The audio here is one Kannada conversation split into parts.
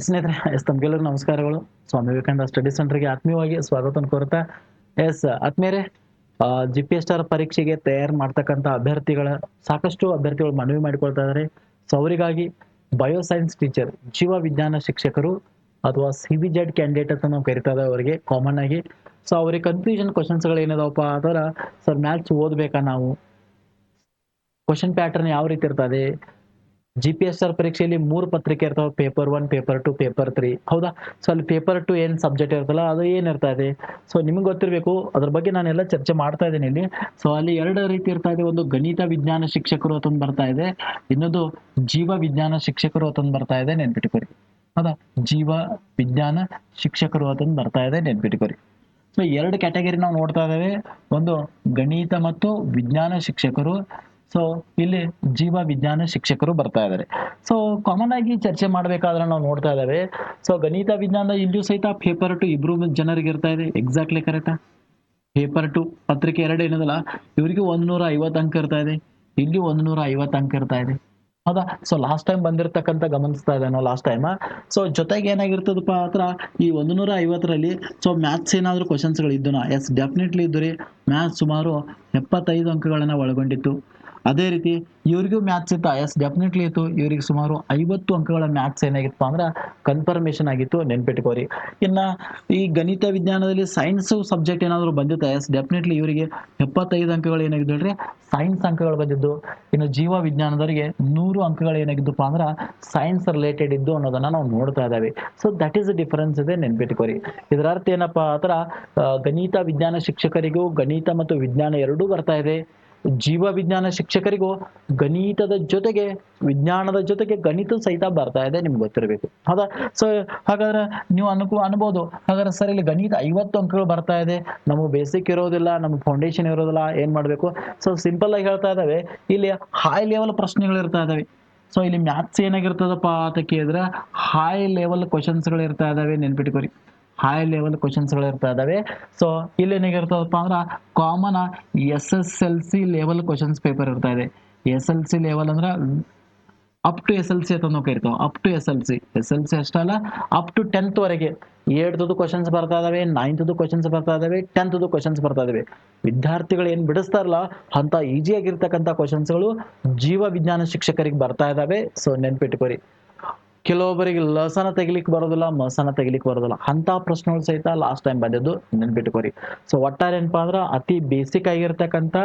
ಸ್ನೇಹಿತರೆ, ಎಸ್ ತಮ್ಗೆಲ್ಲರಿಗೂ ನಮಸ್ಕಾರಗಳು. ಸ್ವಾಮಿ ವಿವೇಕಾನಂದ ಸ್ಟಡಿ ಸೆಂಟರ್ಗೆ ಆತ್ಮೀಯವಾಗಿ ಸ್ವಾಗತ ಕೋರುತ್ತಾ, ಎಸ್ ಆತ್ಮೀಯರೇ ಜಿ ಪಿ ಎಸ್ ಆರ್ ಪರೀಕ್ಷೆಗೆ ತಯಾರು ಮಾಡ್ತಕ್ಕಂಥ ಅಭ್ಯರ್ಥಿಗಳ, ಸಾಕಷ್ಟು ಅಭ್ಯರ್ಥಿಗಳು ಮನವಿ ಮಾಡಿಕೊಳ್ತಾ ಇದ್ದಾರೆ ಸೊ, ಅವರಿಗಾಗಿ ಬಯೋಸೈನ್ಸ್ ಟೀಚರ್, ಜೀವ ವಿಜ್ಞಾನ ಶಿಕ್ಷಕರು ಅಥವಾ ಸಿ ಬಿ ಜೆಡ್ ಕ್ಯಾಂಡಿಡೇಟ್ ಅಂತ ನಾವು ಕರಿತಾ ಇದ್ದೇವೆ ಅವರಿಗೆ ಕಾಮನ್ ಆಗಿ. ಸೊ, ಅವ್ರಿಗೆ ಕನ್ಫ್ಯೂಷನ್ ಕ್ವಶನ್ಸ್ಗಳು ಏನಿದಾವಪ್ಪ ಅದರ, ಸರ್ ಮ್ಯಾಥ್ಸ್ ಓದಬೇಕಾ ನಾವು? ಕ್ವಶನ್ ಪ್ಯಾಟರ್ನ್ ಯಾವ ರೀತಿ ಇರ್ತದೆ? ಜಿ ಪಿ ಎಸ್ ಆರ್ ಪರೀಕ್ಷೆಯಲ್ಲಿ ಮೂರು ಪತ್ರಿಕೆ ಇರ್ತಾವೆ paper one paper two paper three ಹೌದಾ? ಸೊ ಅಲ್ಲಿ ಪೇಪರ್ ಟು ಏನು ಸಬ್ಜೆಕ್ಟ್ ಇರ್ತಲ್ಲ ಅದು ಏನಿರ್ತಾ ಇದೆ? ಸೊ ನಿಮ್ಗೆ ಗೊತ್ತಿರಬೇಕು, ಅದ್ರ ಬಗ್ಗೆ ನಾನೆಲ್ಲ ಚರ್ಚೆ ಮಾಡ್ತಾ ಇದ್ದೀನಿ ಇಲ್ಲಿ. ಸೊ ಅಲ್ಲಿ ಎರಡು ರೀತಿ ಇರ್ತಾ ಇದೆ. ಒಂದು ಗಣಿತ ವಿಜ್ಞಾನ ಶಿಕ್ಷಕರು ಅಂತ ಬರ್ತಾ ಇದೆ. ಇನ್ನೊಂದು ಜೀವ ವಿಜ್ಞಾನ ಶಿಕ್ಷಕರು ಅಂತಂದು ಬರ್ತಾ ಇದೆ, ನೆನ್ಪಿಟ್ಕೊರಿ. ಹೌದಾ? ಜೀವ ವಿಜ್ಞಾನ ಶಿಕ್ಷಕರು ಅಂತಂದು ಬರ್ತಾ ಇದೆ, ನೆನ್ಪಿಟ್ಕೊರಿ. ಸೊ ಎರಡು ಕ್ಯಾಟಗರಿ ನಾವು ನೋಡ್ತಾ ಇದ್ದೇವೆ. ಒಂದು ಗಣಿತ ಮತ್ತು ವಿಜ್ಞಾನ ಶಿಕ್ಷಕರು ಸೊ ಇಲ್ಲಿ ಜೀವ ವಿಜ್ಞಾನ ಶಿಕ್ಷಕರು ಬರ್ತಾ ಇದ್ದಾರೆ ಸೊ ಕಾಮನ್ ಆಗಿ ಚರ್ಚೆ ಮಾಡಬೇಕಾದ್ರೆ ನಾವು ನೋಡ್ತಾ ಇದ್ದಾವೆ ಸೊ ಗಣಿತ ವಿಜ್ಞಾನ ಇಲ್ಲಿಯೂ ಸಹಿತ ಪೇಪರ್ ಟು ಇಬ್ರು ಜನರಿಗೆ ಇರ್ತಾ ಇದೆ. ಎಕ್ಸಾಕ್ಟ್ಲಿ ಕರೆಕ್ಟಾ ಪೇಪರ್ ಟು ಪತ್ರಿಕೆ ಎರಡು ಏನದಲ್ಲ? ಇವರಿಗೆ ಒಂದ್ನೂರ ಐವತ್ತು ಅಂಕ ಇರ್ತಾ ಇದೆ. ಇಲ್ಲಿ ಒಂದ್ನೂರ ಐವತ್ತು ಅಂಕ ಇರ್ತಾ ಇದೆ. ಹೌದಾ? ಸೊ ಲಾಸ್ಟ್ ಟೈಮ್ ಬಂದಿರತಕ್ಕಂತ ಗಮನಿಸ್ತಾ ಇದೆ ನಾವು ಲಾಸ್ಟ್ ಟೈಮ್ ಸೊ ಜೊತೆಗೆ ಏನಾಗಿರ್ತದಪ್ಪ ಹತ್ರ? ಈ ಒಂದು ನೂರ ಐವತ್ತರಲ್ಲಿ ಸೊ ಮ್ಯಾಥ್ಸ್ ಏನಾದರೂ ಕ್ವಶನ್ಸ್ಗಳು ಇದ್ದು ಎಸ್ ಡೆಫಿನೆಟ್ಲಿ ಇದ್ದು ಮ್ಯಾಥ್ಸ್ ಸುಮಾರು ಎಪ್ಪತ್ತೈದು ಅಂಕಗಳನ್ನು ಒಳಗೊಂಡಿತ್ತು. ಅದೇ ರೀತಿ ಇವರಿಗೂ ಮ್ಯಾಥ್ಸ್ ಇತ್ತು ಎಸ್ ಡೆಫಿನೆಟ್ಲಿ ಇತ್ತು. ಇವ್ರಿಗೆ ಸುಮಾರು ಐವತ್ತು ಅಂಕಗಳ ಮ್ಯಾಥ್ಸ್ ಏನಾಗಿತ್ತು ಅಂದ್ರೆ ಕನ್ಫರ್ಮೇಷನ್ ಆಗಿತ್ತು ನೆನ್ಪಿಟ್ಕೋರಿ ಇನ್ನ ಈ ಗಣಿತ ವಿಜ್ಞಾನದಲ್ಲಿ ಸೈನ್ಸ್ ಸಬ್ಜೆಕ್ಟ್ ಏನಾದರೂ ಬಂದಿತ್ತು ಎಸ್ ಡೆಫಿನೆಟ್ಲಿ ಇವರಿಗೆ ಎಪ್ಪತ್ತೈದು ಅಂಕಗಳು ಏನಾಗಿದ್ದು ಹೇಳ್ರಿ? ಸೈನ್ಸ್ ಅಂಕಗಳು ಬಂದಿದ್ದು. ಇನ್ನು ಜೀವ ವಿಜ್ಞಾನದವರಿಗೆ ನೂರು ಅಂಕಗಳು ಏನಾಗಿದ್ದಪ್ಪ ಅಂದ್ರೆ ಸೈನ್ಸ್ ರಿಲೇಟೆಡ್ ಇದ್ದು ಅನ್ನೋದನ್ನ ನಾವು ನೋಡ್ತಾ ಇದ್ದಾವೆ. ಸೊ ದಟ್ ಈಸ್ ಡಿಫರೆನ್ಸ್ ಇದೆ ನೆನ್ಪಿಟ್ಕೋರಿ ಇದರ ಅರ್ಥ ಏನಪ್ಪಾ ಅಂದ್ರೆ ಆ, ಗಣಿತ ವಿಜ್ಞಾನ ಶಿಕ್ಷಕರಿಗೂ ಗಣಿತ ಮತ್ತು ವಿಜ್ಞಾನ ಎರಡೂ ಬರ್ತಾ ಇದೆ. ಜೀವ ವಿಜ್ಞಾನ ಶಿಕ್ಷಕರಿಗೂ ಗಣಿತದ ಜೊತೆಗೆ, ವಿಜ್ಞಾನದ ಜೊತೆಗೆ ಗಣಿತ ಸಹಿತ ಬರ್ತಾ ಇದೆ ನಿಮ್ಗೆ ಗೊತ್ತಿರಬೇಕು. ಹೌದಾ? ಸೊ ಹಾಗಾದ್ರೆ ನೀವು ಅನ್ಕೋ, ಅನ್ಬೋದು. ಹಾಗಾದ್ರೆ ಸರ್, ಇಲ್ಲಿ ಗಣಿತ ಐವತ್ತು ಅಂಕಗಳು ಬರ್ತಾ ಇದೆ. ನಮಗೆ ಬೇಸಿಕ್ ಇರೋದಿಲ್ಲ, ನಮ್ಗೆ ಫೌಂಡೇಶನ್ ಇರೋದಿಲ್ಲ, ಏನ್ ಮಾಡ್ಬೇಕು? ಸೊ ಸಿಂಪಲ್ ಆಗಿ ಹೇಳ್ತಾ ಇದಾವೆ. ಇಲ್ಲಿ ಹೈ ಲೆವೆಲ್ ಪ್ರಶ್ನೆಗಳು ಇರ್ತಾ ಇದಾವೆ. ಸೊ ಇಲ್ಲಿ ಮ್ಯಾಥ್ಸ್ ಏನಾಗಿರ್ತದಪ್ಪ ಅಂತ ಕೇಳಿದ್ರೆ ಹೈ ಲೆವೆಲ್ ಕ್ವಶನ್ಸ್ಗಳು ಇರ್ತಾ ಇದಾವೆ ನೆನ್ಪಿಟ್ಕೋರಿ. ಹೈ ಲೆವೆಲ್ ಕ್ವಶನ್ಸ್ಗಳು ಇರ್ತಾ ಇದಾವೆ. ಸೊ ಇಲ್ಲಿ ಏನಾಗಿರ್ತದಪ್ಪ ಅಂದ್ರೆ common S S L C level questions paper ಇರ್ತಾ ಇದೆ. ಎಸ್ ಎಲ್ ಸಿ ಲೆವೆಲ್ ಅಂದ್ರೆ up to S L C ಅಂತ ಕರಿತಾವೆ up to S L C S L C ಅಷ್ಟಲ್ಲ ಅಪ್ ಟು ಟೆಂತ್ ವರೆಗೆ ಏಟ್ದು ಕ್ವಶನ್ಸ್ ಬರ್ತಾ ಇದಾವೆ ನೈನ್ತ್ದು ಕ್ವಶನ್ಸ್ ಬರ್ತಾ ಇದಾವೆ ಟೆಂತ್ದು ಕ್ವಶನ್ಸ್ ಬರ್ತಾ ಇದಾವೆ. ವಿದ್ಯಾರ್ಥಿಗಳು ಏನ್ ಬಿಡಿಸ್ತಾರಲ್ಲ ಅಂತ ಈಜಿಯಾಗಿರ್ತಕ್ಕಂಥ ಕ್ವಶನ್ಸ್ಗಳು ಜೀವ ವಿಜ್ಞಾನ ಶಿಕ್ಷಕರಿಗೆ ಬರ್ತಾ ಇದಾವೆ. ಸೊ ನೆನ್ಪಿಟ್ಕೋರಿ. ಕೆಲವೊಬ್ಬರಿಗೆ ಲಸನ ತೆಗಿಲಿಕ್ಕೆ ಬರೋದಿಲ್ಲ, ಮಸನ ತೆಗಿಲಿಕ್ಕೆ ಬರೋದಿಲ್ಲ. ಅಂತ ಪ್ರಶ್ನೆಗಳು ಸಹಿತ ಲಾಸ್ಟ್ ಟೈಮ್ ಬಂದಿದ್ದು ನೆನ್ಪಿಟ್ಕೋರಿ. ಸೊ ಒಟ್ಟಾರೆ ಏನಪ್ಪಾ ಅಂದ್ರೆ ಅತಿ ಬೇಸಿಕ್ ಆಗಿರ್ತಕ್ಕಂಥ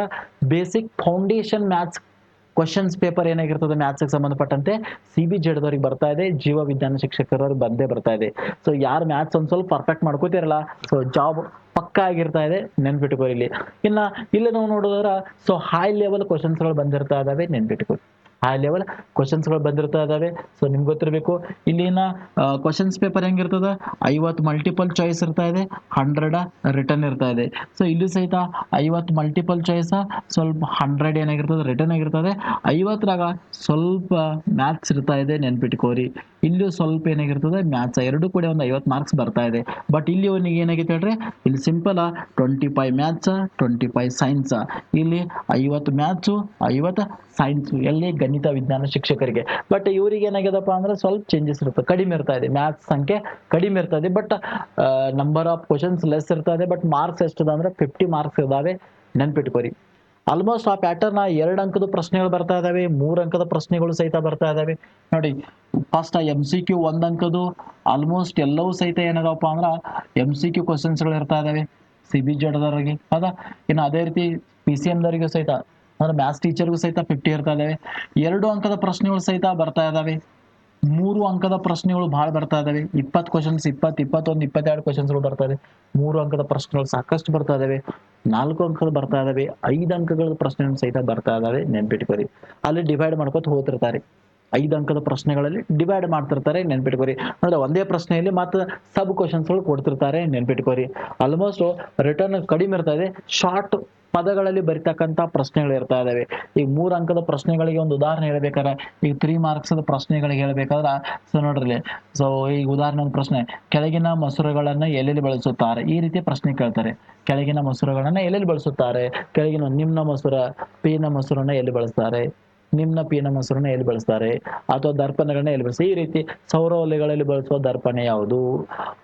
basic foundation maths questions paper ಏನಾಗಿರ್ತದೆ ಮ್ಯಾಥ್ಸ್ಗೆ ಸಂಬಂಧಪಟ್ಟಂತೆ ಸಿ ಬಿ ಜಡ್ದವ್ರಿಗೆ ಬರ್ತಾ ಇದೆ, ಜೀವ ವಿಜ್ಞಾನ ಶಿಕ್ಷಕರವ್ರಿಗೆ ಬಂದೇ ಬರ್ತಾ ಇದೆ. ಸೊ ಯಾರು ಮ್ಯಾಥ್ಸ್ ಒಂದ್ ಸ್ವಲ್ಪ ಪರ್ಫೆಕ್ಟ್ ಮಾಡ್ಕೋತಿರಲ್ಲ ಸೊ ಜಾಬ್ ಪಕ್ಕ ಆಗಿರ್ತಾ ಇದೆ ನೆನ್ಪಿಟ್ಕೋ ಇಲ್ಲಿ. ಇನ್ನ, ಇಲ್ಲಿ ನಾವು ನೋಡಿದ್ರ ಸೊ ಹೈ ಲೆವೆಲ್ ಕ್ವಶನ್ಸ್ಗಳು ಬಂದಿರ್ತಾ ಇದಾವೆ ನೆನ್ಪಿಟ್ಕೋ ಹೈ ಲೆವೆಲ್ ಕ್ವಶನ್ಸ್ಗಳು ಬಂದಿರ್ತಾ ಇದಾವೆ. ಸೊ ನಿಮ್ಗೆ ಗೊತ್ತಿರಬೇಕು, ಇಲ್ಲಿನ ಕ್ವಶನ್ಸ್ ಪೇಪರ್ ಹೆಂಗಿರ್ತದೆ? ಐವತ್ತು ಮಲ್ಟಿಪಲ್ ಚಾಯ್ಸ್ ಇರ್ತಾ ಇದೆ ಹಂಡ್ರೆಡ್ ರಿಟರ್ನ್ ಇರ್ತಾ ಇದೆ. ಸೊ ಇಲ್ಲಿ ಸಹಿತ ಐವತ್ತು ಮಲ್ಟಿಪಲ್ ಚಾಯ್ಸ್ ಸ್ವಲ್ಪ ಹಂಡ್ರೆಡ್ ಏನಾಗಿರ್ತದೆ ರಿಟರ್ನ್ ಆಗಿರ್ತದೆ. ಐವತ್ತರಾಗ ಸ್ವಲ್ಪ ಮ್ಯಾಥ್ಸ್ ಇರ್ತಾ ಇದೆ ನೆನ್ಪಿಟ್ಕೋರಿ ಇಲ್ಲೂ ಸ್ವಲ್ಪ ಏನಾಗಿರ್ತದೆ ಮ್ಯಾಥ್ಸ್ ಎರಡು ಕೂಡ ಒಂದು ಐವತ್ತು ಮಾರ್ಕ್ಸ್ ಬರ್ತಾ ಇದೆ. ಬಟ್ ಇಲ್ಲಿ ಅವನಿಗೆ ಏನಾಗಿತ್ತು ಹೇಳ್ರಿ? ಇಲ್ಲಿ simple twenty five maths twenty five science ಇಲ್ಲಿ ಐವತ್ತು ಮ್ಯಾಥ್ಸು ಐವತ್ತು ಸೈನ್ಸ್ ಎಲ್ಲಿ ಗಣಿತ, ವಿಜ್ಞಾನ ಶಿಕ್ಷಕರಿಗೆ. ಬಟ್ ಇವರಿಗೆ ಏನಾಗ್ಯದಪ್ಪ ಅಂದ್ರೆ ಸ್ವಲ್ಪ ಚೇಂಜಸ್ ಇರುತ್ತೆ. ಕಡಿಮೆ ಇರ್ತಾ ಇದೆ. ಮ್ಯಾಥ್ಸ್ ಸಂಖ್ಯೆ ಕಡಿಮೆ ಇರ್ತಾ ಇದೆ. But number of questions less ಇರ್ತಾ ಇದೆ. ಬಟ್ ಮಾರ್ಕ್ಸ್ ಎಷ್ಟಿದೆ ಅಂದ್ರೆ ಫಿಫ್ಟಿ ಮಾರ್ಕ್ಸ್ ಇದಾವೆ. ನೆನ್ಪಿಟ್ಕೋರಿ. ಆಲ್ಮೋಸ್ಟ್ ಆ ಪ್ಯಾಟರ್ನ್ ಎರಡು ಅಂಕದ ಪ್ರಶ್ನೆಗಳು ಬರ್ತಾ ಇದಾವೆ. ಮೂರು ಅಂಕದ ಪ್ರಶ್ನೆಗಳು ಸಹಿತ ಬರ್ತಾ ಇದಾವೆ. ನೋಡಿ ಫಸ್ಟ್ ಆ ಎಂ ಸಿ ಕ್ಯೂ ಒಂದ್ ಅಂಕದು ಆಲ್ಮೋಸ್ಟ್ ಎಲ್ಲವೂ ಸಹಿತ ಏನದಪ್ಪ ಅಂದ್ರೆ ಎಂ ಸಿ ಕ್ಯೂ ಕ್ವಶನ್ಸ್ಗಳು ಇರ್ತಾ ಇದಾವೆ. ಸಿ ಬಿ ಜಡ್ದವ್ರಿಗೆ ಅದ ಇನ್ನು ಅದೇ ರೀತಿ ಪಿ ಸಿ ಎಮ್ದವರಿಗೂ ಸಹಿತ ಅಂದ್ರೆ ಮ್ಯಾಥ್ಸ್ ಟೀಚರ್ಗೂ ಸಹಿತ ಫಿಫ್ಟಿ ಇರ್ತಾ ಇದಾವೆ ಎರಡು ಅಂಕದ ಪ್ರಶ್ನೆಗಳು ಸಹಿತ ಬರ್ತಾ ಇದಾವೆ. ಮೂರು ಅಂಕದ ಪ್ರಶ್ನೆಗಳು ಬಹಳ ಬರ್ತಾ ಇದಾವೆ. ಇಪ್ಪತ್ತು ಕ್ವಶನ್ಸ್ ಇಪ್ಪತ್ತು, ಇಪ್ಪತ್ತೊಂದು, ಇಪ್ಪತ್ತೆರಡು ಕ್ವಶನ್ಸ್ಗಳು ಬರ್ತಾ ಇದೆ ಮೂರು ಅಂಕದ ಪ್ರಶ್ನೆಗಳು ಸಾಕಷ್ಟು ಬರ್ತಾ ಇದಾವೆ. ನಾಲ್ಕು ಅಂಕದ ಬರ್ತಾ ಇದಾವೆ. ಐದು ಅಂಕಗಳ ಪ್ರಶ್ನೆಗಳು ಸಹಿತ ಬರ್ತಾ ಇದಾವೆ. ನೆನ್ಪಿಟ್ಕೋರಿ ಅಲ್ಲಿ ಡಿವೈಡ್ ಮಾಡ್ಕೊತ ಹೋಗ್ತಿರ್ತಾರೆ. ಐದು ಅಂಕದ ಪ್ರಶ್ನೆಗಳಲ್ಲಿ ಡಿವೈಡ್ ಮಾಡ್ತಿರ್ತಾರೆ. ನೆನ್ಪಿಟ್ಕೋರಿ ಅಂದ್ರೆ ಒಂದೇ ಪ್ರಶ್ನೆಯಲ್ಲಿ ಮಾತ್ರ ಸಬ್ ಕ್ವಶನ್ಸ್ಗಳು ಕೊಡ್ತಿರ್ತಾರೆ. ನೆನ್ಪಿಟ್ಕೋರಿ ಆಲ್ಮೋಸ್ಟ್ ರಿಟರ್ನ್ ಕಡಿಮೆ ಇರ್ತಾ ಇದೆ. ಶಾರ್ಟ್ ಪದಗಳಲ್ಲಿ ಬರಿತಕ್ಕಂಥ ಪ್ರಶ್ನೆಗಳು ಇರ್ತಾ ಇದಾವೆ. ಈಗ ಮೂರು ಅಂಕದ ಪ್ರಶ್ನೆಗಳಿಗೆ ಒಂದು ಉದಾಹರಣೆ ಹೇಳಬೇಕಾದ್ರೆ ಈಗ ತ್ರೀ ಮಾರ್ಕ್ಸ್ ಪ್ರಶ್ನೆಗಳಿಗೆ ಹೇಳ್ಬೇಕಾದ್ರೆ ಸೊ ನೋಡ್ರಿ ಸೊ ಈಗ ಉದಾಹರಣೆ ಒಂದು ಪ್ರಶ್ನೆ, ಕೆಳಗಿನ ಮೊಸರುಗಳನ್ನ ಎಲ್ಲೆಲ್ಲಿ ಬಳಸುತ್ತಾರೆ. ಈ ರೀತಿ ಪ್ರಶ್ನೆ ಕೇಳ್ತಾರೆ. ಕೆಳಗಿನ ಮೊಸರುಗಳನ್ನ ಎಲ್ಲೆಲ್ಲಿ ಬಳಸುತ್ತಾರೆ. ಕೆಳಗಿನ ನಿಮ್ನ ಮೊಸರ ಪೀನ ಮೊಸರನ್ನ ಎಲ್ಲಿ ಬಳಸ್ತಾರೆ? ನಿಮ್ನ ಪೀನ ಮೊಸರನ್ನ ಎಲ್ಲಿ ಬಳಸ್ತಾರೆ? ಅಥವಾ ದರ್ಪಣಗಳನ್ನ ಎಲ್ಲಿ ಬಳಸ್ತಾರೆ? ಈ ರೀತಿ ಸೌರ ಒಲೆಗಳಲ್ಲಿ ಬಳಸುವ ದರ್ಪಣ ಯಾವುದು?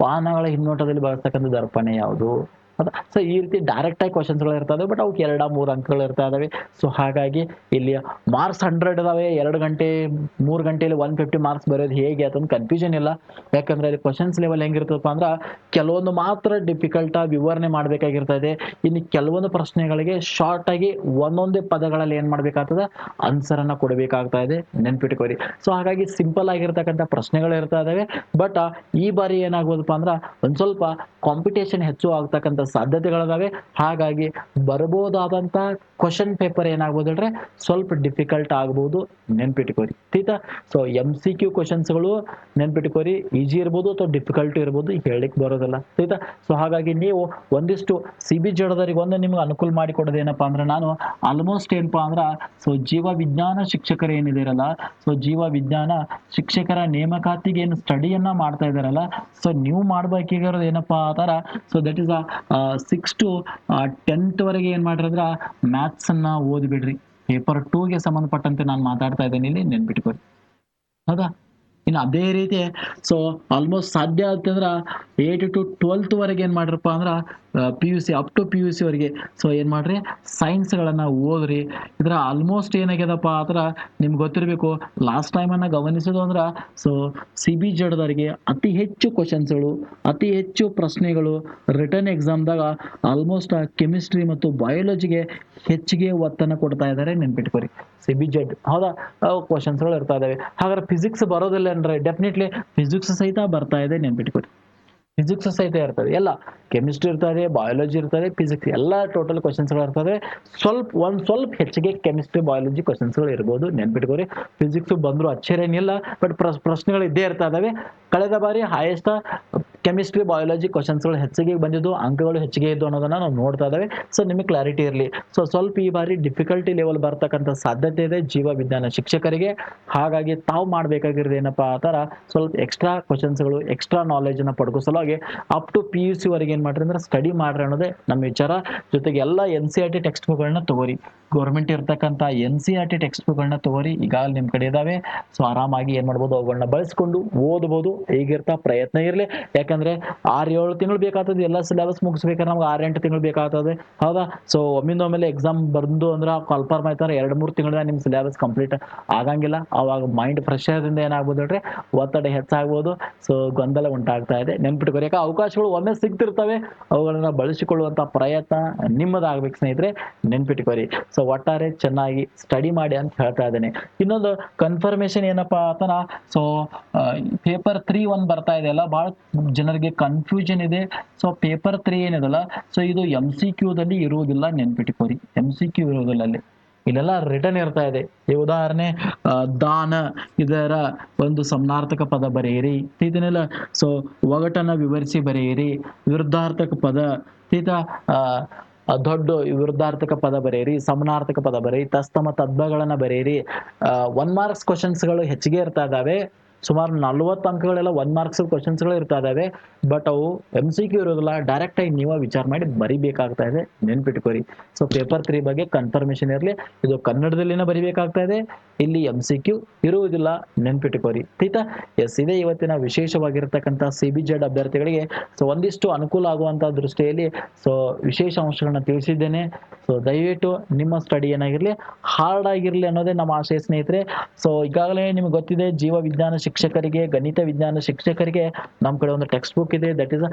ವಾಹನಗಳ ಹಿನ್ನೋಟದಲ್ಲಿ ಬಳಸ್ತಕ್ಕಂಥ ದರ್ಪಣ ಯಾವುದು? ಸೊ ಈ ರೀತಿ ಡೈರೆಕ್ಟ್ ಆಗಿ ಕ್ವಶನ್ಸ್ಗಳು ಇರ್ತವೆ ಬಟ್ ಅವಕ್ಕೆ ಎರಡ, ಮೂರು ಅಂಕಗಳು ಇರ್ತಾ ಇದಾವೆ. ಸೊ ಹಾಗಾಗಿ ಇಲ್ಲಿ ಮಾರ್ಕ್ಸ್ ಹಂಡ್ರೆಡ್ ಇದಾವೆ, ಎರಡು ಗಂಟೆ, ಮೂರು ಗಂಟೆಯಲ್ಲಿ ಒನ್ ಫಿಫ್ಟಿ ಮಾರ್ಕ್ಸ್ ಬರೋದು ಹೇಗೆ ಅದೊಂದು ಕನ್ಫ್ಯೂಷನ್ ಇಲ್ಲ. ಯಾಕಂದ್ರೆ ಅಲ್ಲಿ ಕ್ವಶನ್ಸ್ ಲೆವೆಲ್ ಹೆಂಗಿರ್ತದಪ್ಪ ಅಂದ್ರೆ ಕೆಲವೊಂದು ಮಾತ್ರ ಡಿಫಿಕಲ್ಟ್ ಆಗಿ ವಿವರಣೆ ಇದೆ. ಇನ್ನು ಕೆಲವೊಂದು ಪ್ರಶ್ನೆಗಳಿಗೆ ಶಾರ್ಟ್ ಆಗಿ ಒಂದೊಂದೇ ಪದಗಳಲ್ಲಿ ಏನ್ ಮಾಡ್ಬೇಕಾಗ್ತದೆ? ಆನ್ಸರ್ ಅನ್ನ ಕೊಡಬೇಕಾಗ್ತಾ ಇದೆ. ನೆನ್ಪಿಟ್ಕೋರಿ ಸೊ ಹಾಗಾಗಿ ಸಿಂಪಲ್ ಆಗಿರ್ತಕ್ಕಂಥ ಪ್ರಶ್ನೆಗಳು ಇರ್ತಾ ಇದಾವೆ. ಬಟ್ ಈ ಬಾರಿ ಏನಾಗ್ಬೋದಪ್ಪ ಅಂದ್ರೆ ಒಂದ್ ಸ್ವಲ್ಪ ಕಾಂಪಿಟೇಷನ್ ಹೆಚ್ಚು ಆಗ್ತಕ್ಕಂಥ ಸಾಧ್ಯತೆಗಳಿದಾವೆ. ಹಾಗಾಗಿ ಬರಬಹುದಾದಂತ ಕ್ವಶನ್ ಪೇಪರ್ ಏನಾಗ್ಬೋದು ಹೇಳ್ರೆ ಸ್ವಲ್ಪ ಡಿಫಿಕಲ್ಟ್ ಆಗ್ಬೋದು. ನೆನ್ಪಿಟ್ಕೋರಿ ಆಯ್ತಾ ಸೊ ಎಂ ಸಿ ಕ್ಯೂ ಕ್ವಶನ್ಸ್ಗಳು ನೆನ್ಪಿಟ್ಕೋರಿ ಈಜಿ ಇರ್ಬೋದು ಅಥವಾ ಡಿಫಿಕಲ್ಟ್ ಇರ್ಬೋದು, ಹೇಳಲಿಕ್ಕೆ ಬರೋದಿಲ್ಲ. ಆಯ್ತಾ ಸೊ ಹಾಗಾಗಿ ನೀವು ಒಂದಿಷ್ಟು ಸಿ ಬಿ ಜಡದವರಿಗೆ ಒಂದು ನಿಮ್ಗೆ ಅನುಕೂಲ ಮಾಡಿ ಕೊಡೋದೇನಪ್ಪ ಅಂದ್ರೆ, ನಾನು ಆಲ್ಮೋಸ್ಟ್ ಏನಪ್ಪಾ ಅಂದ್ರ ಸೊ ಜೀವ ವಿಜ್ಞಾನ ಶಿಕ್ಷಕರು ಏನಿದಿರಲ್ಲ ಸೊ ಜೀವ ವಿಜ್ಞಾನ ಶಿಕ್ಷಕರ ನೇಮಕಾತಿಗೆ ಏನು ಸ್ಟಡಿಯನ್ನ ಮಾಡ್ತಾ ಇದಾರಲ್ಲ ಸೊ ನೀವು ಮಾಡ್ಬೇಕಿರೋದು ಏನಪ್ಪಾ ಆತರ so that is six to tenth ವರೆಗೆ ಏನ್ ಮಾಡ್ರಿ ಅಂದ್ರ ಮ್ಯಾಥ್ಸ್ ಅನ್ನ ಓದ್ಬಿಡ್ರಿ. ಪೇಪರ್ ಟೂಗೆ ಸಂಬಂಧಪಟ್ಟಂತೆ ನಾನು ಮಾತಾಡ್ತಾ ಇದ್ದೇನೆ, ಇಲ್ಲಿ ನೆನ್ಬಿಟ್ಕೊಡಿ ಹೌದಾ? ಇನ್ನು ಅದೇ ರೀತಿ ಸೊ ಆಲ್ಮೋಸ್ಟ್ ಸಾಧ್ಯ ಆಗ್ತಂದ್ರೆ ಏಯ್ಟ್ ಟು ಟ್ವೆಲ್ತ್ ವರೆಗೆ ಏನ್ ಮಾಡ್ರಪ್ಪ ಅಂದ್ರ P U C up to P U C ಅವರಿಗೆ. ಸೊ ಏನು ಮಾಡಿರಿ? ಸೈನ್ಸ್ಗಳನ್ನು ಓದ್ರಿ. ಇದರ ಆಲ್ಮೋಸ್ಟ್ ಏನಾಗ್ಯದಪ್ಪ? ಆತರ ನಿಮ್ಗೆ ಗೊತ್ತಿರಬೇಕು. ಲಾಸ್ಟ್ ಟೈಮ್ ಅನ್ನ ಗಮನಿಸೋದು ಅಂದ್ರೆ ಸೊ ಸಿ ಬಿ ಜಡ್ದವರಿಗೆ ಅತಿ ಹೆಚ್ಚು ಕ್ವಶನ್ಸ್ಗಳು ಅತಿ ಹೆಚ್ಚು ಪ್ರಶ್ನೆಗಳು ರಿಟರ್ನ್ ಎಕ್ಸಾಮ್ದಾಗ ಆಲ್ಮೋಸ್ಟ್ ಕೆಮಿಸ್ಟ್ರಿ ಮತ್ತು ಬಯಾಲಜಿಗೆ ಹೆಚ್ಚಿಗೆ ಒತ್ತನ್ನು ಕೊಡ್ತಾ ಇದ್ದಾರೆ ನೆನ್ಪಿಟ್ಕೊರಿ. ಸಿ ಬಿ ಜೆಡ್ ಹೌದಾ? ಕ್ವಶನ್ಸ್ಗಳು ಇರ್ತಾ ಇದ್ದಾವೆ ಹಾಗಾದ್ರೆ ಫಿಸಿಕ್ಸ್ ಬರೋದಿಲ್ಲ ಅಂದ್ರೆ ಡೆಫಿನೆಟ್ಲಿ ಫಿಸಿಕ್ಸ್ ಸಹಿತ ಬರ್ತಾ ಇದೆ ನೆನ್ಪಿಟ್ಕೋರಿ. ಫಿಸಿಕ್ಸ್ ಸಹಿತ ಇರ್ತದೆ. ಎಲ್ಲ ಕೆಮಿಸ್ಟ್ರಿ ಇರ್ತದೆ ಬಯಾಲಜಿ ಇರ್ತದೆ ಫಿಸಿಕ್ಸ್ ಎಲ್ಲ ಟೋಟಲ್ ಕ್ವಶನ್ಸ್ಗಳು ಇರ್ತದೆ. ಸ್ವಲ್ಪ, ಒಂದ್ ಸ್ವಲ್ಪ ಹೆಚ್ಚಿಗೆ ಕೆಮಿಸ್ಟ್ರಿ ಬಯಾಲಜಿ ಕ್ವಶನ್ಸ್ಗಳು ಇರ್ಬೋದು. ನೆನ್ಪಿಟ್ಕೋರಿ ಫಿಸಿಕ್ಸ್ ಬಂದ್ರು ಅಚ್ಚರೇನಿಲ್ಲ ಬಟ್ ಪ್ರಶ್ನೆಗಳು ಇದ್ದೇ ಇರ್ತಾ ಇದಾವೆ. ಕಳೆದ ಬಾರಿ ಹೈಯೆಸ್ಟ್ ಕೆಮಿಸ್ಟ್ರಿ ಬಯಾಲಜಿ ಕ್ವಶನ್ಸ್ಗಳು ಹೆಚ್ಚಿಗೆ ಬಂದಿದ್ದು, ಅಂಕಗಳು ಹೆಚ್ಚಿಗೆ ಇದ್ದು ಅನ್ನೋದನ್ನ ನಾವು ನೋಡ್ತಾ ಇದಾವೆ. ಸೊ ನಿಮಗೆ ಕ್ಲಾರಿಟಿ ಇರಲಿ. ಸೊ ಸ್ವಲ್ಪ ಈ ಬಾರಿ ಡಿಫಿಕಲ್ಟಿ ಲೆವೆಲ್ ಬರ್ತಕ್ಕಂಥ ಸಾಧ್ಯತೆ ಇದೆ ಜೀವ ವಿಜ್ಞಾನ ಶಿಕ್ಷಕರಿಗೆ. ಹಾಗಾಗಿ ತಾವು ಮಾಡಬೇಕಾಗಿರೋದು ಏನಪ್ಪಾ ಆ ಥರ ಸ್ವಲ್ಪ ಎಕ್ಸ್ಟ್ರಾ ಕ್ವಶನ್ಸ್ಗಳು ಎಕ್ಸ್ಟ್ರಾ ನಾಲೆಜ್ ಅನ್ನ ಸಲುವಾಗಿ up to P U C ವರೆಗೆ ಏನು ಮಾಡ್ರಿ ಅಂದ್ರೆ ಸ್ಟಡಿ ಮಾಡ್ರಿ ಅನ್ನೋದೇ ನಮ್ಮ ವಿಚಾರ. ಜೊತೆಗೆ ಎಲ್ಲ N C R T text ಬುಕ್ಗಳನ್ನ ತಗೋರಿ. ಗೌರ್ಮೆಂಟ್ ಇರ್ತಕ್ಕಂಥ N C R T text ಬುಕ್ಗಳನ್ನ ತಗೋರಿ. ಈಗಾಗಲೇ ನಿಮ್ಮ ಕಡೆ ಇದಾವೆ. ಸೊ ಆರಾಮಾಗಿ ಏನು ಮಾಡ್ಬೋದು ಅವುಗಳನ್ನ ಬಳಸ್ಕೊಂಡು ಓದ್ಬೋದು. ಈಗಿರ್ತಾ ಪ್ರಯತ್ನ ಇರಲಿ. ಯಾಕಂದ್ರೆ ಆರು ಏಳು ತಿಂಗಳು ಬೇಕಾಗ್ತದೆ. ಎಲ್ಲ ಸಿಲೆಬಸ್ ಮುಗಿಸ್ಬೇಕಾದ್ರೆ ನಮ್ಗೆ ಆರು ಎಂಟು ತಿಂಗಳು ಬೇಕಾಗ್ತದೆ. ಹೌದಾ? ಸೊ ಒಮ್ಮಿಂದ ಒಮ್ಮೆಲೆ ಎಕ್ಸಾಮ್ ಬಂದು ಅಂದ್ರೆ ಕಲ್ಪರ್ ಆಯ್ತಾರೆ ಎರಡು ಮೂರು ತಿಂಗಳ ನಿಮ್ಮ ಸಿಲೆಬಸ್ ಕಂಪ್ಲೀಟ್ ಆಗಂಗಿಲ್ಲ. ಅವಾಗ ಮೈಂಡ್ ಪ್ರೆಷರ್ದಿಂದ ಏನಾಗ್ಬೋದು ಹೇಳ್ರಿ? ಒತ್ತಡ ಹೆಚ್ಚಾಗ್ಬೋದು. ಸೊ ಗೊಂದಲ ಉಂಟಾಗ್ತಾ ಇದೆ. ನೆನ್ಪಿಟ್ಕೋರಿ ಯಾಕೆ ಅವಕಾಶಗಳು ಒಮ್ಮೆ ಸಿಗ್ತಿರ್ತವೆ, ಅವುಗಳನ್ನ ಬಳಸಿಕೊಳ್ಳುವಂತ ಪ್ರಯತ್ನ ನಿಮ್ಮದಾಗಬೇಕು ಸ್ನೇಹಿತರೆ ನೆನ್ಪಿಟ್ಕೋರಿ ಸೊ ಒಟ್ಟಾರೆ ಚೆನ್ನಾಗಿ ಸ್ಟಡಿ ಮಾಡಿ ಅಂತ ಹೇಳ್ತಾ ಇದ್ದೇನೆ. ಇನ್ನೊಂದು ಕನ್ಫರ್ಮೇಶನ್ ಏನಪ್ಪಾ ಆತನ ಸೊ ಪೇಪರ್ ತ್ರೀ ಒನ್ ಬರ್ತಾ ಇದೆ ಅಲ್ಲ ಬಹಳ ಜನರಿಗೆ ಕನ್ಫ್ಯೂಷನ್ ಇದೆ. ಸೊ ಪೇಪರ್ ತ್ರೀ ಏನಿದಲ್ಲ ಸೊ ಇದು ಎಂ ಸಿ ಕ್ಯೂದಲ್ಲಿ ಇರುವುದಿಲ್ಲ ನೆನ್ಪಿಟ್ಕೋರಿ ಎಂ ಸಿ ಕ್ಯೂ ಇರುವುದಿಲ್ಲ ಅಲ್ಲಿ. ಇಲ್ಲೆಲ್ಲ ರಿಟರ್ನ್ ಇರ್ತಾ ಇದೆ. ಈ ಉದಾಹರಣೆ ದಾನ ಇದರ ಒಂದು ಸಮನಾರ್ಥಕ ಪದ ಬರೆಯಿರಿ. ಇದನ್ನೆಲ್ಲ ಸೊ ಒಗಟನ್ನ ವಿವರಿಸಿ ಬರೆಯಿರಿ. ವಿರುದ್ಧಾರ್ಥಕ ಪದ ಆ, ದೊಡ್ಡ ವಿರುದ್ಧಾರ್ಥಕ ಪದ ಬರೆಯಿರಿ. ಸಮನಾರ್ಥಕ ಪದ ಬರೆಯಿರಿ. ತಸ್ತಮ ತದ್ಭಗಳನ್ನ ಬರೆಯಿರಿ. ಒನ್ ಮಾರ್ಕ್ಸ್ ಕ್ವಶನ್ಸ್ಗಳು ಹೆಚ್ಚಿಗೆ ಇರ್ತಾ ಇದಾವೆ ಸುಮಾರು ನಲ್ವತ್ತು ಅಂಕಗಳೆಲ್ಲ ಒನ್ ಮಾರ್ಕ್ಸ್ ಕ್ವಶನ್ಸ್ಗಳು ಇರ್ತಾ ಇದಾವೆ. ಬಟ್ ಅವು ಎಂ ಸಿ ಕ್ಯೂ ಇರೋದಿಲ್ಲ ಡೈರೆಕ್ಟ್ ಆಗಿ ನೀವ ವಿಚಾರ ಮಾಡಿ ಬರಿಬೇಕಾಗ್ತಾ ಇದೆ. ನೆನ್ಪಿಟ್ಕೋರಿ ಸೊ ಪೇಪರ್ ತ್ರೀ ಬಗ್ಗೆ ಕನ್ಫರ್ಮೇಶನ್ ಇರಲಿ. ಇದು ಕನ್ನಡದಲ್ಲಿನ ಬರಿಬೇಕಾಗ್ತಾ ಇದೆ. ಇಲ್ಲಿ ಎಂ ಸಿ ಕ್ಯೂ ಇರುವುದಿಲ್ಲ. ನೆನ್ಪಿಟ್ಕೋರಿ ಆಯ್ತಾ ಎಸ್, ಇದೆ ಇವತ್ತಿನ ವಿಶೇಷವಾಗಿರ್ತಕ್ಕಂಥ ಸಿ ಬಿ ಜೆಡ್ ಅಭ್ಯರ್ಥಿಗಳಿಗೆ. ಸೊ ಒಂದಿಷ್ಟು ಅನುಕೂಲ ಆಗುವಂತ ದೃಷ್ಟಿಯಲ್ಲಿ ಸೊ ವಿಶೇಷ ಅಂಶಗಳನ್ನ ತಿಳಿಸಿದ್ದೇನೆ. ಸೊ ದಯವಿಟ್ಟು ನಿಮ್ಮ ಸ್ಟಡಿ ಏನಾಗಿರ್ಲಿ ಹಾರ್ಡ್ ಆಗಿರ್ಲಿ ಅನ್ನೋದೇ ನಮ್ಮ ಆಶಯ ಸ್ನೇಹಿತರೆ. ಸೊ ಈಗಾಗಲೇ ನಿಮ್ಗೆ ಗೊತ್ತಿದೆ, ಜೀವ ವಿಜ್ಞಾನ ಶಿಕ್ಷಕರಿಗೆ, ಗಣಿತ ವಿಜ್ಞಾನ ಶಿಕ್ಷಕರಿಗೆ ನಮ್ಮ ಕಡೆ ಒಂದು ಟೆಕ್ಸ್ಟ್ ಬುಕ್ ಇದೆ. That is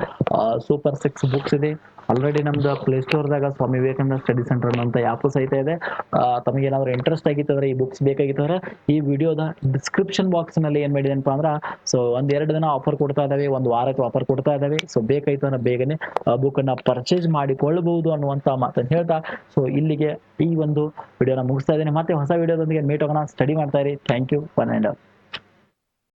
super six books ಇದೆ. ಆಲ್ರೆಡಿ ನಮ್ದು ಪ್ಲೇ ಸ್ಟೋರ್ದಾಗ ಸ್ವಾಮಿ ವಿವೇಕಾನಂದ ಸ್ಟಡಿ ಸೆಂಟರ್ ಅಂತ ಆ್ಯಪು ಸಹಿತ ಇದೆ. ತಮಗೆ ತಮಗೇನಾದ್ರು ಇಂಟ್ರೆಸ್ಟ್ ಆಗಿತ್ತಂದ್ರೆ, ಈ ಬುಕ್ಸ್ ಬೇಕಾಗಿತ್ತಂದ್ರೆ, ಈ ವಿಡಿಯೋದ ಡಿಸ್ಕ್ರಿಪ್ಷನ್ ಬಾಕ್ಸ್ನಲ್ಲಿ ಏನ್ ಮಾಡಿದೆನಪ್ಪ ಅಂದ್ರೆ ಸೊ ಒಂದ್ ಎರಡು ದಿನ ಆಫರ್ ಕೊಡ್ತಾ ಇದಾವೆ, ಒಂದು ವಾರಕ್ಕೆ ಆಫರ್ ಕೊಡ್ತಾ ಇದಾವೆ. ಸೊ ಬೇಕಾಯ್ತು ಅಂದ್ರೆ ಬೇಗನೆ ಬುಕ್ ಅನ್ನ ಪರ್ಚೇಸ್ ಮಾಡಿಕೊಳ್ಳಬಹುದು ಅನ್ನುವಂತ ಮಾತನ್ನು ಹೇಳ್ತಾ ಸೊ ಇಲ್ಲಿಗೆ ಈ ಒಂದು ವಿಡಿಯೋನ ಮುಗಿಸ್ತಾ ಇದ್ದೇನೆ. ಮತ್ತೆ ಹೊಸ ವಿಡಿಯೋದೊಂದಿಗೆ ಮೀಟ್ ಹೋಗೋಣ. ಸ್ಟಡಿ ಮಾಡ್ತಾ ಇರಿ. Thank you one and